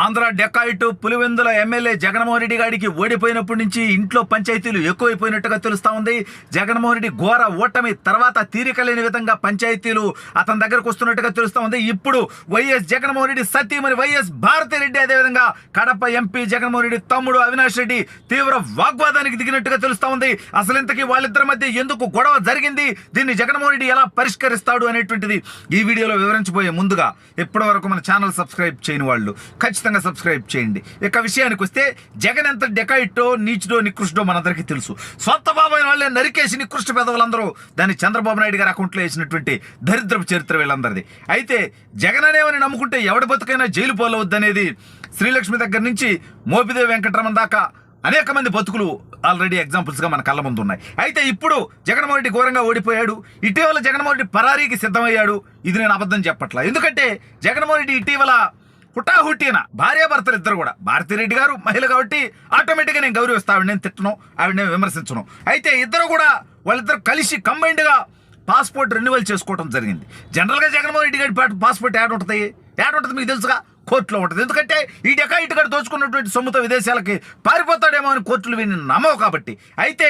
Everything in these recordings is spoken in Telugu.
ఆంధ్ర డెకాయిట్ పులివెందుల ఎమ్మెల్యే జగన్మోహన్ రెడ్డి గారికి ఓడిపోయినప్పటి నుంచి ఇంట్లో పంచాయతీలు ఎక్కువైపోయినట్టుగా తెలుస్తా ఉంది. జగన్మోహన్ రెడ్డి ఘోర ఓటమి తర్వాత తీరిక లేని విధంగా పంచాయతీలు అతని దగ్గరకు వస్తున్నట్టుగా తెలుస్తా ఉంది. ఇప్పుడు వైఎస్ జగన్మోహన్ రెడ్డి సతీమణి వైఎస్ భారతిరెడ్డి అదేవిధంగా కడప ఎంపీ జగన్మోహన్ రెడ్డి తమ్ముడు అవినాష్ రెడ్డి తీవ్ర వాగ్వాదానికి దిగినట్టుగా తెలుస్తా ఉంది. అసలు ఇంతకీ వాళ్ళిద్దరి మధ్య ఎందుకు గొడవ జరిగింది? దీన్ని జగన్మోహన్ రెడ్డి ఎలా పరిష్కరిస్తాడు అనేటువంటిది ఈ వీడియోలో వివరించబోయే ముందుగా ఇప్పటి వరకు మన ఛానల్ సబ్స్క్రైబ్ చేయని వాళ్ళు ఖచ్చితంగా ఖచ్చితంగా సబ్స్క్రైబ్ చేయండి. ఇక విషయానికి వస్తే జగన్ ఎంత డెకాయిట్టో నీచుడో నికృష్టో మనందరికీ తెలుసు. సొంత బాబాయ్ వాళ్ళే నరికేసి నికృష్ట పెదవులందరూ దాన్ని చంద్రబాబు నాయుడు గారి అకౌంట్లో వేసినటువంటి దరిద్రపు చరిత్ర వీళ్ళందరిది. అయితే జగన్ అనేవని నమ్ముకుంటే ఎవడి బతుకైనా జైలు పోలవద్దనేది శ్రీలక్ష్మి దగ్గర నుంచి మోపిదేవి వెంకటరమణ దాకా అనేక మంది బతుకులు ఆల్రెడీ ఎగ్జాంపుల్స్గా మన కళ్ళ ముందు ఉన్నాయి. అయితే ఇప్పుడు జగన్మోహన్ రెడ్డి ఘోరంగా ఓడిపోయాడు. ఇటీవల జగన్మోహన్ రెడ్డి పరారీకి సిద్ధమయ్యాడు. ఇది నేను అబద్ధం చెప్పట్లా. ఎందుకంటే జగన్మోహన్ రెడ్డి ఇటీవల హుటాహుట్టిన భార్యాభర్తలు ఇద్దరు కూడా. భారతిరెడ్డి గారు మహిళ కాబట్టి ఆటోమేటిక్గా నేను గౌరవిస్తా ఆవిడ నేను తిట్టను ఆవిడ నేను విమర్శించను. అయితే ఇద్దరు కూడా వాళ్ళిద్దరు కలిసి కంబైన్డ్గా పాస్పోర్ట్ రెన్యువల్ చేసుకోవడం జరిగింది. జనరల్గా జగన్మోహన్ రెడ్డి గారి పాస్పోర్ట్ యాడ్ ఉంటుంది. యాడ్ ఉంటుంది మీకు తెలుసుగా? కోర్టులో ఉంటుంది. ఎందుకంటే ఈ డెకా ఇటుకడ దోచుకున్నటువంటి సొమ్ముతో విదేశాలకి పారిపోతాడేమో అని కోర్టులు విని నమ్మవు కాబట్టి. అయితే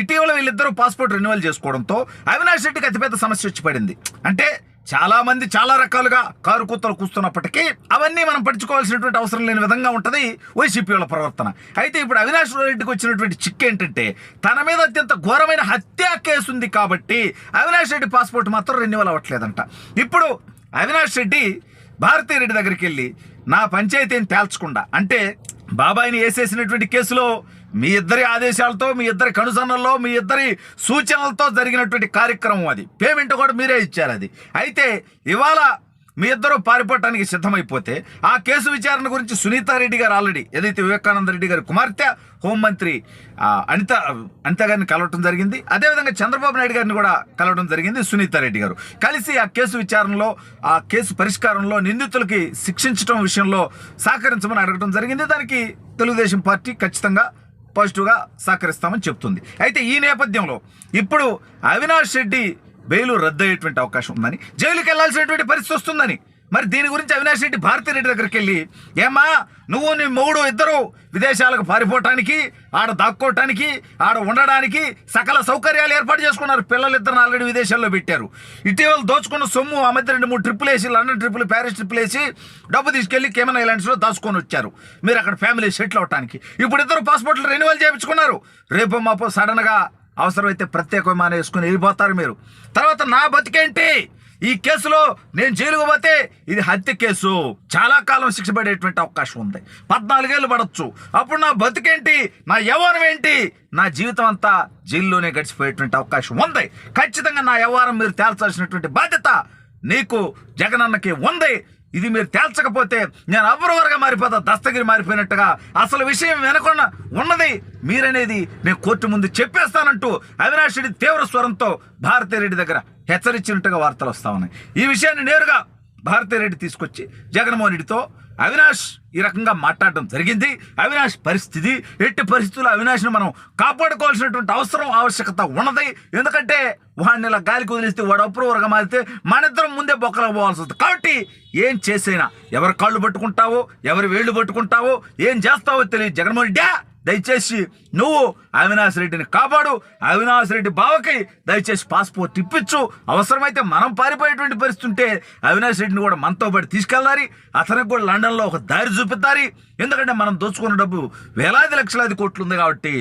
ఇటీవల వీళ్ళిద్దరూ పాస్పోర్ట్ రెన్యువల్ చేసుకోవడంతో అవినాష్ రెడ్డికి అతిపెద్ద సమస్య వచ్చి పడింది. అంటే చాలా మంది చాలా రకాలుగా కారు కూతలు కూస్తున్నప్పటికీ అవన్నీ మనం పట్టించుకోవాల్సినటువంటి అవసరం లేని విధంగా ఉంటుంది వైసీపీ వాళ్ళ ప్రవర్తన. అయితే ఇప్పుడు అవినాష్ రెడ్డికి వచ్చినటువంటి చిక్ ఏంటంటే తన మీద అత్యంత ఘోరమైన హత్యా కేసు ఉంది కాబట్టి అవినాష్ రెడ్డి పాస్పోర్ట్ మాత్రం రెన్యువల్ అవ్వట్లేదంట. ఇప్పుడు అవినాష్ రెడ్డి భారతీ రెడ్డి దగ్గరికి వెళ్ళి నా పంచాయతీని తేల్చకుండా అంటే బాబాయిని వేసేసినటువంటి కేసులో మీ ఇద్దరి ఆదేశాలతో మీ ఇద్దరి కనుసన్నల్లో మీ ఇద్దరి సూచనలతో జరిగినటువంటి కార్యక్రమం అది. పేమెంట్ కూడా మీరే ఇచ్చారు అది. అయితే ఇవాళ మీ ఇద్దరు పారిపోవటానికి సిద్ధమైపోతే ఆ కేసు విచారణ గురించి సునీతారెడ్డి గారు ఆల్రెడీ ఏదైతే వివేకానంద రెడ్డి గారి కుమార్తె హోంమంత్రి అనిత అనిత గారిని కలవటం జరిగింది. అదేవిధంగా చంద్రబాబు నాయుడు గారిని కూడా కలవడం జరిగింది సునీతారెడ్డి గారు. కలిసి ఆ కేసు విచారణలో ఆ కేసు పరిష్కారంలో నిందితులకి శిక్షించడం విషయంలో సహకరించమని అడగడం జరిగింది. దానికి తెలుగుదేశం పార్టీ ఖచ్చితంగా పాజిటివ్గా సహకరిస్తామని చెప్తుంది. అయితే ఈ నేపథ్యంలో ఇప్పుడు అవినాష్ రెడ్డి బెయిలు రద్దయ్యేటువంటి అవకాశం ఉందని జైలుకి వెళ్ళాల్సినటువంటి పరిస్థితి వస్తుందని మరి దీని గురించి అవినాష్ రెడ్డి భారతీ రెడ్డి దగ్గరికి వెళ్ళి ఏమా నువ్వు నీ మూడు ఇద్దరు విదేశాలకు పారిపోవటానికి ఆడ దాక్కోవటానికి ఆడ ఉండడానికి సకల సౌకర్యాలు ఏర్పాటు చేసుకున్నారు. పిల్లలిద్దరిని ఆల్రెడీ విదేశాల్లో పెట్టారు. ఇటీవల దోచుకున్న సొమ్ము ఆ మధ్య రెండు మూడు ట్రిప్పులు వేసి లండన్ ట్రిప్పులు ప్యారిస్ ట్రిప్పులు వేసి డబ్బు తీసుకెళ్ళి కేమన్ ఐలాండ్స్లో దాచుకొని వచ్చారు. మీరు అక్కడ ఫ్యామిలీ సెటిల్ అవటానికి. ఇప్పుడు ఇద్దరు పాస్పోర్ట్లు రెన్యువల్ చేయించుకున్నారు. రేపు మాపో సడన్గా అవసరమైతే ప్రత్యేక విమానం వేసుకుని వెళ్ళిపోతారు మీరు. తర్వాత నా బతికేంటి? ఈ కేసులో నేను జైలుకు పోతే ఇది హత్య కేసు. చాలా కాలం శిక్ష పడేటువంటి అవకాశం ఉంది. పద్నాలుగేళ్ళు పడవచ్చు అప్పుడు నా బతికేంటి? నా యవ్వనం ఏంటి? నా జీవితం అంతా జైల్లోనే గడిచిపోయేటువంటి అవకాశం ఉంది. ఖచ్చితంగా నా వ్యవహారం మీరు తేల్చాల్సినటువంటి బాధ్యత నీకు జగనన్నకి ఉంది. ఇది మీరు తేల్చకపోతే నేను అవ్వరవరగా మారిపోతా దస్తగిరి మారిపోయినట్టుగా అసలు విషయం వెనకుండా ఉన్నది మీరనేది నేను కోర్టు ముందు చెప్పేస్తానంటూ అవినాష్ రెడ్డి తీవ్ర స్వరంతో భారతీరెడ్డి దగ్గర హెచ్చరించినట్టుగా వార్తలు వస్తూ ఉన్నాయి. ఈ విషయాన్ని నేరుగా భారతీరెడ్డి తీసుకొచ్చి జగన్మోహన్ రెడ్డితో అవినాష్ ఈ రకంగా మాట్లాడడం జరిగింది. అవినాష్ పరిస్థితి ఎట్టి పరిస్థితుల్లో అవినాష్ను మనం కాపాడుకోవాల్సినటువంటి అవసరం ఆవశ్యకత ఉన్నది. ఎందుకంటే వాడిని ఇలా గాలికి వదిలిస్తే వాడు అప్రూవర్గా మారితే మనిద్దరం ముందే బొక్కలకు పోవాల్సి వస్తుంది. కాబట్టి ఏం చేసైనా ఎవరి కాళ్ళు పట్టుకుంటావో ఎవరి వేళ్ళు పట్టుకుంటావో ఏం చేస్తావో తెలియదు జగన్మోహన్ రెడ్డి. దయచేసి నువ్వు అవినాష్ రెడ్డిని కాపాడు. అవినాష్ రెడ్డి బావకి దయచేసి పాస్పోర్ట్ ఇప్పించు. అవసరమైతే మనం పారిపోయేటువంటి పరిస్థితి ఉంటే అవినాష్ రెడ్డిని కూడా మనతో పాటు తీసుకెళ్ళాలి. అతనికి కూడా లండన్లో ఒక దారి చూపిద్దారి ఎందుకంటే మనం దోచుకున్న డబ్బు వేలాది లక్షలాది కోట్లు ఉంది కాబట్టి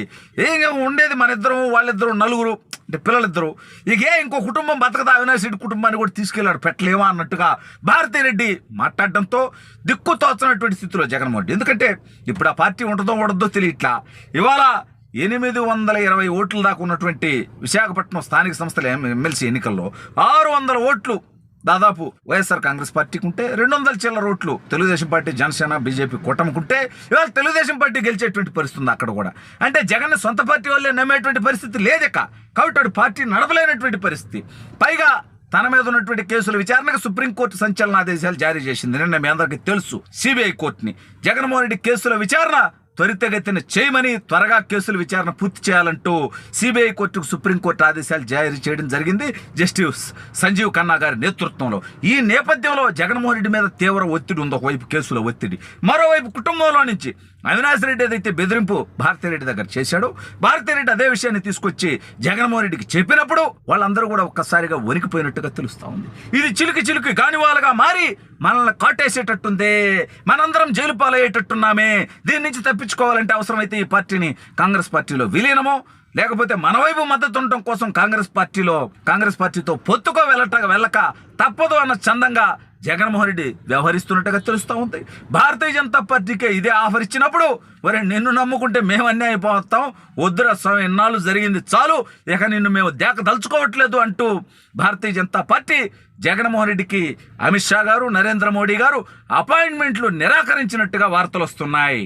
ఏం ఉండేది మన ఇద్దరం వాళ్ళిద్దరం నలుగురు. అంటే పిల్లలిద్దరు. ఇక ఏ ఇంకో కుటుంబం బతకదా? అవినాష్ రెడ్డి కుటుంబాన్ని కూడా తీసుకెళ్ళాడు. పెట్టలేమా అన్నట్టుగా భారతీ రెడ్డి మాట్లాడడంతో దిక్కు తోచినటువంటి స్థితిలో జగన్మోహన్ రెడ్డి ఎందుకంటే ఇప్పుడు ఆ పార్టీ ఉంటుందో ఉండదో తెలియట్లా. ఇవాళ ఎనిమిది వందల ఇరవై ఓట్ల దాకా ఉన్నటువంటి విశాఖపట్నం స్థానిక సంస్థల ఎమ్మెల్సీ ఎన్నికల్లో ఆరు వందల ఓట్లు దాదాపు వైఎస్ఆర్ కాంగ్రెస్ పార్టీకి ఉంటే రెండు వందల చిల్లర ఓట్లు తెలుగుదేశం పార్టీ జనసేన బీజేపీ కూటమికుంటే ఇవాళ తెలుగుదేశం పార్టీ గెలిచేటువంటి పరిస్థితి ఉంది అక్కడ కూడా. అంటే జగన్ సొంత పార్టీ వాళ్ళే నమ్మేటువంటి పరిస్థితి లేదక కాబట్టి వాడు పార్టీ నడపలేనటువంటి పరిస్థితి. పైగా తన మీద ఉన్నటువంటి కేసుల విచారణకు సుప్రీంకోర్టు సంచలన ఆదేశాలు జారీ చేసింది. నిన్న మీ అందరికీ తెలుసు సిబిఐ కోర్టుని. జగన్మోహన్ రెడ్డి కేసుల విచారణ త్వరితగతిన చేయమని త్వరగా కేసుల విచారణ పూర్తి చేయాలంటూ సిబిఐ కోర్టుకు సుప్రీంకోర్టు ఆదేశాలు జారీ చేయడం జరిగింది. జస్టిస్ సంజీవ్ ఖన్నా గారి నేతృత్వంలో. ఈ నేపథ్యంలో జగన్మోహన్ రెడ్డి మీద తీవ్ర ఒత్తిడి ఉంది. ఒకవైపు కేసుల ఒత్తిడి మరోవైపు కుటుంబంలో నుంచి అవినాష్ రెడ్డి ఏదైతే బెదిరింపు భారతిరెడ్డి దగ్గర చేశాడో భారతిరెడ్డి అదే విషయాన్ని తీసుకొచ్చి జగన్మోహన్ రెడ్డికి చెప్పినప్పుడు వాళ్ళందరూ కూడా ఒక్కసారిగా వణికిపోయినట్టుగా తెలుస్తూ ఉంది. ఇది చిలికి చిలుకి గానివాలుగా మారి మనల్ని కాటేసేటట్టుందే మనందరం జైలు పాలయ్యేటట్టున్నామే దీని నుంచి తప్పించుకోవాలంటే అవసరమైతే ఈ పార్టీని కాంగ్రెస్ పార్టీలో విలీనము లేకపోతే మన వైపు మద్దతు ఉండటం కోసం కాంగ్రెస్ పార్టీలో కాంగ్రెస్ పార్టీతో పొత్తుకో వెళ్ళట వెళ్ళక తప్పదు అన్న చందంగా జగన్మోహన్ రెడ్డి వ్యవహరిస్తున్నట్టుగా తెలుస్తూ ఉంది. భారతీయ జనతా పార్టీకే ఇదే ఆఫర్ ఇచ్చినప్పుడు మరి నిన్ను నమ్ముకుంటే మేము అన్యాయం అయిపోతాం వద్దురా స్వామి ఎన్నాళ్ళు జరిగింది చాలు. ఇక నిన్ను మేము దేక దలుచుకోవట్లేదు అంటూ భారతీయ జనతా పార్టీ జగన్మోహన్ రెడ్డికి అమిత్ షా గారు నరేంద్ర మోడీ గారు అపాయింట్మెంట్లు నిరాకరించినట్టుగా వార్తలు వస్తున్నాయి.